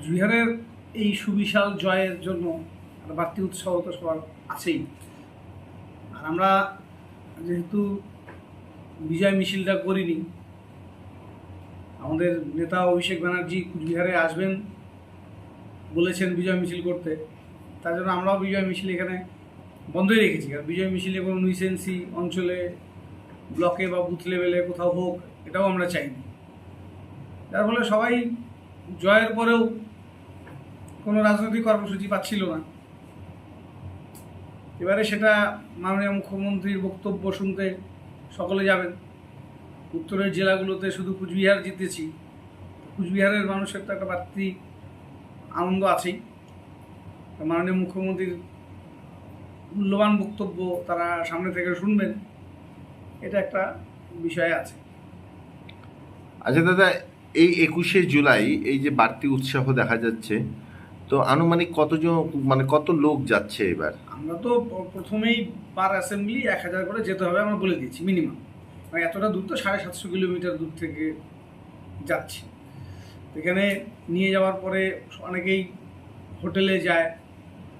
কুচবিহারের এই সুবিশাল জয়ের জন্য একটা বাড়তি উৎসাহ তো সবার আছেই। আর আমরা যেহেতু বিজয় মিছিলটা করিনি, আমাদের নেতা অভিষেক ব্যানার্জি কুচবিহারে আসবেন বলেছেন বিজয় মিছিল করতে। তার জন্য আমরাও বিজয় মিছিল এখানে বন্ধই রেখেছি। আর বিজয় মিছিলে কোনো নুইসেন্সি অঞ্চলে ব্লকে বা বুথ লেভেলে কোথাও হোক, এটাও আমরা চাইনি। যার ফলে সবাই জয়ের পরেও কোনো রাজনৈতিক কর্মসূচি পাচ্ছিল না। এবারে সেটা মাননীয় মুখ্যমন্ত্রীর বক্তব্য শুনতে সকলে যাবেন। উত্তরের জেলাগুলোতে শুধু কুচবিহার জিতেছি। কুচবিহারের মানুষের তো একটা বাড়তি আনন্দ আছেই। মাননীয় মুখ্যমন্ত্রীর মূল্যবান বক্তব্য তারা সামনে থেকে শুনবেন। এটা একটা বিষয় আছে। আচ্ছা দাদা, এই একুশে জুলাই এই যে বাড়তি উৎসাহ দেখা যাচ্ছে তো আনুমানিক কতজন মানে কত লোক যাচ্ছে এবার? আমরা তো প্রথমেই পার অ্যাসেম্বলি এক হাজার করে যেতে হবে, আমরা বলে দিয়েছি মিনিমাম। মানে এতটা দূর তো সাড়ে সাতশো কিলোমিটার দূর থেকে যাচ্ছি। এখানে নিয়ে যাওয়ার পরে অনেকেই হোটেলে যায়,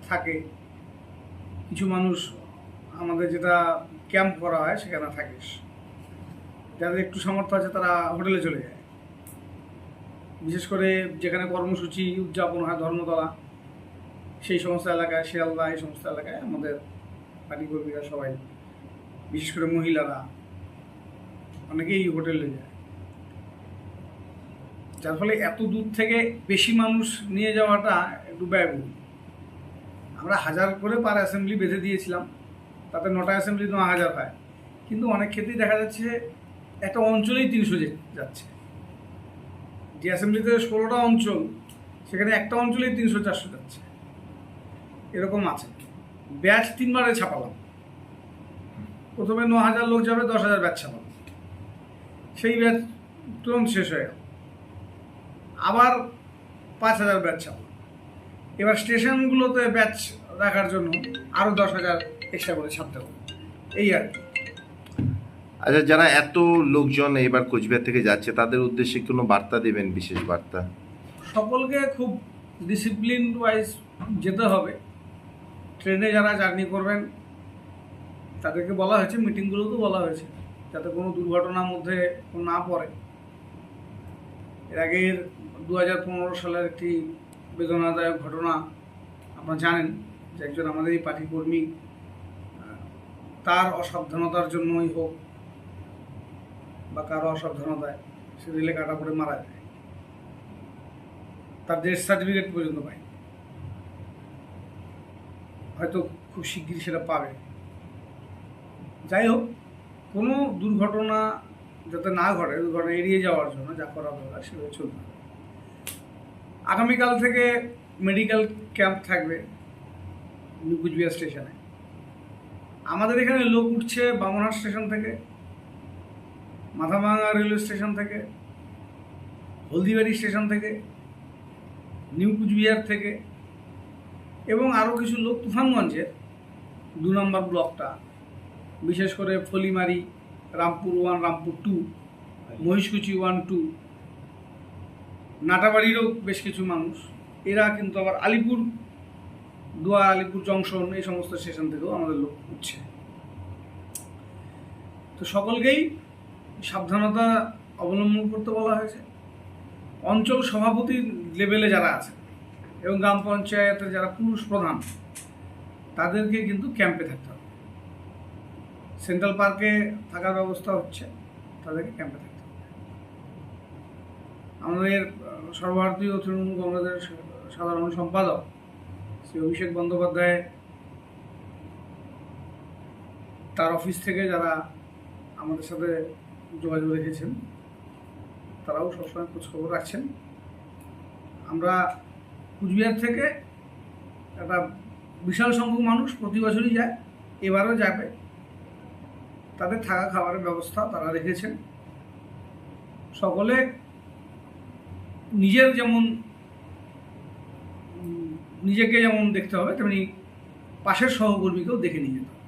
থাকে। কিছু মানুষ আমাদের যেটা ক্যাম্প করা হয় সেখানে থাকে। যাদের একটু সামর্থ্য আছে তারা হোটেলে চলে যায়। বিশেষ করে যেখানে কর্মসূচি উদযাপন হয় ধর্মতলা, সেই সমস্ত এলাকায়, শিয়ালদা, এই সমস্ত এলাকায় আমাদের পার্টি কর্মীরা সবাই, বিশেষ করে মহিলারা, অনেকেই হোটেলে যায়। যার ফলে এত দূর থেকে বেশি মানুষ নিয়ে যাওয়াটা একটু ব্যয়বহুল। আমরা হাজার করে পার অ্যাসেম্বলি বেঁধে দিয়েছিলাম, তাতে নটা অ্যাসেম্বলি ন হাজার হয়। কিন্তু অনেক ক্ষেত্রেই দেখা যাচ্ছে, একটা অঞ্চলেই তিনশো যাচ্ছে। অ্যাসেম্বলিতে ষোলোটা অঞ্চল, সেখানে একটা অঞ্চলেই তিনশো চারশো যাচ্ছে। এরকম আছে। ব্যাচ তিনবারে ছাপালাম। প্রথমে ন হাজার লোক যাবে, দশ হাজার ব্যাচ ছাপালাম সেই ব্যাচ তুরন্ত শেষ হয়ে গেল। আবার পাঁচ হাজার ব্যাচ ছাপালাম এবার স্টেশনগুলোতে ব্যাচ রাখার জন্য আরও দশ হাজার এক্সট্রা করে ছাপতে হবে। এই আর কি। আচ্ছা যারা এত লোকজন এবার কোচবিহার থেকে যাচ্ছে, তাদের উদ্দেশ্যে কোনো বার্তা দেবেন, বিশেষ বার্তা? সকলকে খুব ডিসিপ্লিন ওয়াইজ যেতে হবে। ট্রেনে যারা জার্নি করবেন, তাদেরকে বলা হয়েছে, মিটিংগুলোতেও বলা হয়েছে, যাতে কোনো দুর্ঘটনার মধ্যে না পড়ে। এর আগের দু হাজার পনেরো সালের একটি বেদনাদায়ক ঘটনা আপনারা জানেন, যে একজন আমাদের এই পার্টি কর্মী তার অসাবধানতার জন্যই হোক বা কারও অসাবধানতায় সে রেলে কাটা পড়ে মারা যায়। তার ডেথ সার্টিফিকেট পর্যন্ত পাই হয়তো খুব শিগগিরই সেটা পাবে। যাই হোক কোনো দুর্ঘটনা যাতে না ঘটে, দুর্ঘটনা এড়িয়ে যাওয়ার জন্য যা করা দরকার সেভাবে চলবে। আগামীকাল থেকে মেডিকেল ক্যাম্প থাকবে নিউ কুচবিহার স্টেশনে আমাদের এখানে লোক উঠছে বামনহাট স্টেশন থেকে। মাথাভাঙা রেলওয়ে স্টেশন থেকে, হলদিবাড়ি স্টেশন থেকে নিউ কুচবিহার থেকে এবং আরও কিছু লোক তুফানগঞ্জের দু নম্বর ব্লকটা বিশেষ করে Falimari, Rampur one Rampur two Mahishkuchi one two নাটাবাড়িরও বেশ কিছু মানুষ। এরা কিন্তু আবার আলিপুর দোয়া আলিপুর জংশন এই সমস্ত স্টেশন থেকেও আমাদের লোক উঠছে। তো সকলকেই সাবধানতা অবলম্বন করতে বলা হয়েছে। অঞ্চল সভাপতি লেভেলে যারা আছে এবং গ্রাম পঞ্চায়েতের যারা পুরুষ প্রধান, তাদেরকে কিন্তু ক্যাম্পে থাকতে হবে। সেন্ট্রাল পার্কে থাকার ব্যবস্থা হচ্ছে, তাদেরকে ক্যাম্পে থাকতে হবে। আমাদের সর্বভারতীয় তৃণমূল কংগ্রেসের সাধারণ সম্পাদক শ্রী অভিষেক বন্দ্যোপাধ্যায়, তার অফিস থেকে যারা আমাদের সাথে যোগাযোগ রেখেছেন। তারাও সবসময় খোঁজখবর রাখছেন। আমরা কুচবিহার থেকে একটা বিশাল সংখ্যক মানুষ প্রতি বছরই যায়, এবারও যাবে। তাদের থাকা খাবারের ব্যবস্থা তারা রেখেছেন। সকলে নিজের যেমন, নিজেকে যেমন দেখতে হবে, তেমনি পাশের সহকর্মীকেও দেখে নিয়ে যেতে হবে।